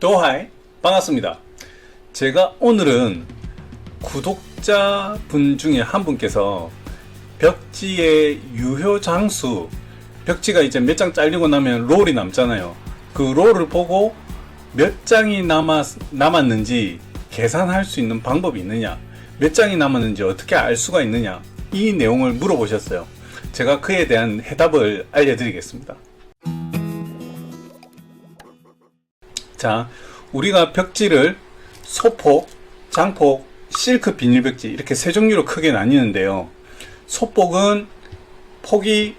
도하이 반갑습니다. 제가 오늘은 구독자분 중에 한 분께서 벽지의 유효 장수 벽지가 이제 몇 장 잘리고 나면 롤이 남잖아요. 그 롤을 보고 몇 장이 남았, 남았는지 계산할 수 있는 방법이 있느냐 몇 장이 남았는지 어떻게 알 수가 있느냐 이 내용을 물어보셨어요. 제가 그에 대한 해답을 알려드리겠습니다. 자, 우리가 벽지를 소폭, 장폭, 실크 비닐 벽지 이렇게 세 종류로 크게 나뉘는데요. 소폭은 폭이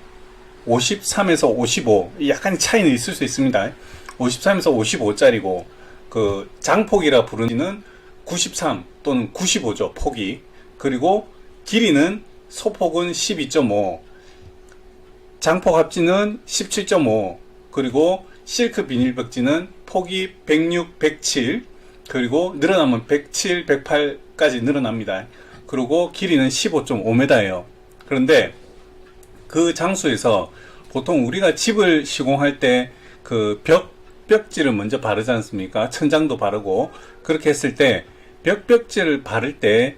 53에서 55, 약간 차이는 있을 수 있습니다. 53에서 55짜리고 그 장폭이라 부르는 93 또는 95죠 폭이 그리고 길이는 소폭은 12.5 장폭 합지는 17.5 그리고 실크 비닐 벽지는 폭이 106, 107 그리고 늘어나면 107, 108까지 늘어납니다. 그리고 길이는 15.5m예요. 그런데 그 장소에서 보통 우리가 집을 시공할 때 그 벽 벽지를 먼저 바르지 않습니까? 천장도 바르고 그렇게 했을 때 벽 벽지를 바를 때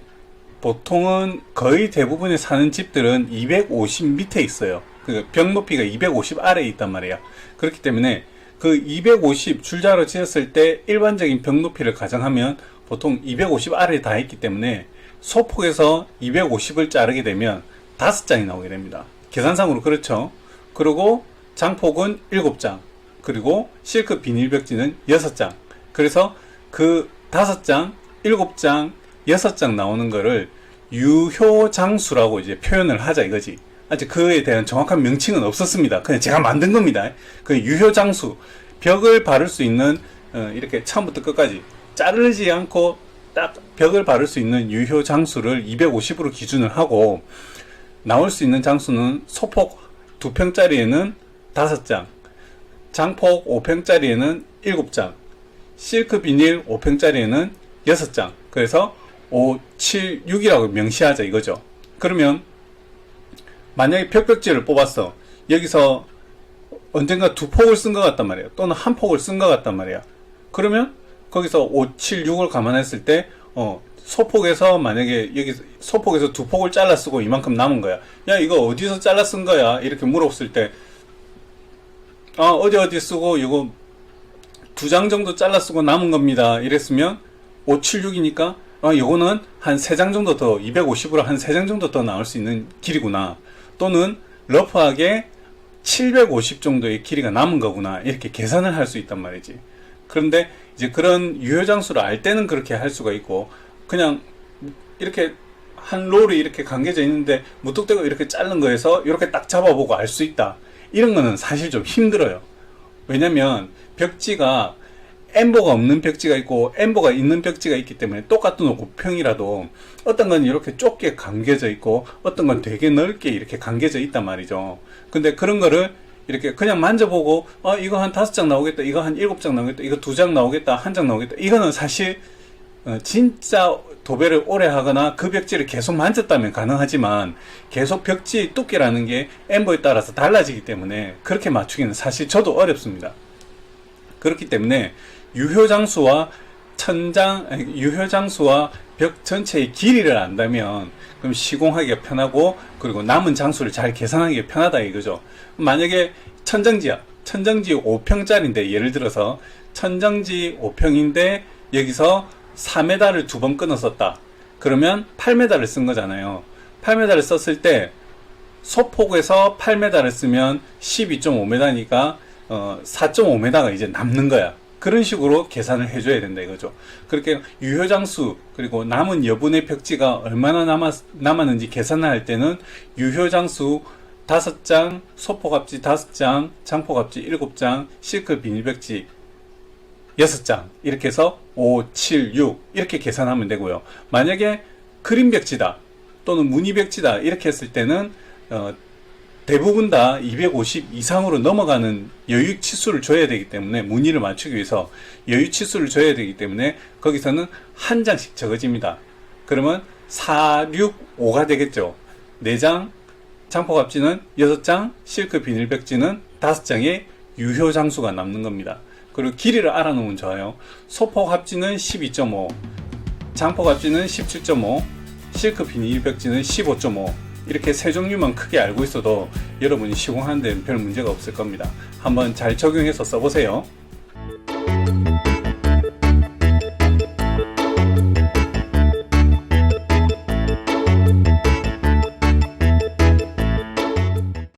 보통은 거의 대부분의 사는 집들은 250 밑에 있어요. 그 벽 높이가 250 아래에 있단 말이야. 그렇기 때문에 그 250 줄자로 지었을 때 일반적인 벽 높이를 가정하면 보통 250 아래에 다 있기 때문에 소폭에서 250을 자르게 되면 5장이 나오게 됩니다. 계산상으로 그렇죠. 그리고 장폭은 7장. 그리고 실크 비닐 벽지는 6장. 그래서 그 5장, 7장, 6장 나오는 거를 유효 장수라고 이제 표현을 하자 이거지. 아직 그에 대한 정확한 명칭은 없었습니다. 그냥 제가 만든 겁니다. 그 유효 장수 벽을 바를 수 있는 어, 이렇게 처음부터 끝까지 자르지 않고 딱 벽을 바를 수 있는 유효 장수를 250으로 기준을 하고 나올 수 있는 장수는 소폭 2평짜리에는 5장, 장폭 5평짜리에는 7장, 실크 비닐 5평짜리에는 6장. 그래서 5, 7, 6이라고 명시하자 이거죠. 그러면 만약에 벽벽지를 뽑았어. 여기서 언젠가 두 폭을 쓴 것 같단 말이에요. 또는 한 폭을 쓴 것 같단 말이야. 그러면 거기서 5, 7, 6을 감안했을 때, 어, 소폭에서 만약에 여기 소폭에서 두 폭을 잘라 쓰고 이만큼 남은 거야. 야, 이거 어디서 잘라 쓴 거야? 이렇게 물어봤을 때, 아, 어디 어디 쓰고 이거 두 장 정도 잘라 쓰고 남은 겁니다. 이랬으면 5, 7, 6이니까 아, 요거는 한 세 장 정도 더 250으로 한 세 장 정도 더 나올 수 있는 길이구나. 또는 러프하게 750 정도의 길이가 남은 거구나. 이렇게 계산을 할 수 있단 말이지. 그런데 이제 그런 유효 장수를 알 때는 그렇게 할 수가 있고 그냥 이렇게 한 롤이 이렇게 감겨져 있는데 무뚝대고 이렇게 자른 거에서 이렇게 딱 잡아보고 알 수 있다. 이런 거는 사실 좀 힘들어요. 왜냐면 벽지가 엠보가 없는 벽지가 있고 엠보가 있는 벽지가 있기 때문에 똑같은 5평이라도 어떤 건 이렇게 좁게 감겨져 있고 어떤 건 되게 넓게 이렇게 감겨져 있단 말이죠. 근데 그런 거를 이렇게 그냥 만져보고 어 이거 한 다섯 장 나오겠다 이거 한 일곱 장 나오겠다 이거 두 장 나오겠다 한 장 나오겠다 이거는 사실 어, 진짜 도배를 오래 하거나 그 벽지를 계속 만졌다면 가능하지만 계속 벽지 두께라는 게 엠버에 따라서 달라지기 때문에 그렇게 맞추기는 사실 저도 어렵습니다. 그렇기 때문에 유효 장수와 천장 아니, 유효 장수와 벽 전체의 길이를 안다면 그럼 시공하기가 편하고 그리고 남은 장수를 잘 계산하기가 편하다 이거죠. 만약에 천정지야 천정지 5평짜리인데 예를 들어서 천정지 5평인데 여기서 4m를 두 번 끊어 썼다. 그러면 8m를 쓴 거잖아요. 8m를 썼을 때 소폭에서 8m를 쓰면 12.5m니까 어, 4.5m가 이제 남는 거야. 그런 식으로 계산을 해줘야 된다 이거죠. 그렇게 유효장수 그리고 남은 여분의 벽지가 얼마나 남았, 남았는지 계산을 할 때는 유효장수 5장, 소폭압지 5장, 장폭압지 7장, 실크 비닐벽지 6장 이렇게 해서 5, 7, 6 이렇게 계산하면 되고요. 만약에 그림 벽지다 또는 무늬 벽지다 이렇게 했을 때는 어, 대부분 다 250 이상으로 넘어가는 여유 치수를 줘야 되기 때문에 무늬를 맞추기 위해서 여유 치수를 줘야 되기 때문에 거기서는 한 장씩 적어집니다. 그러면 4, 6, 5가 되겠죠. 4장 장폭압지는 6장, 실크 비닐 벽지는 5장의 유효 장수가 남는 겁니다. 그리고 길이를 알아놓으면 좋아요. 소폭 합지는 12.5, 장폭 합지는 17.5, 실크 비닐 벽지는 15.5. 이렇게 세 종류만 크게 알고 있어도 여러분이 시공하는 데는 별 문제가 없을 겁니다. 한번 잘 적용해서 써보세요.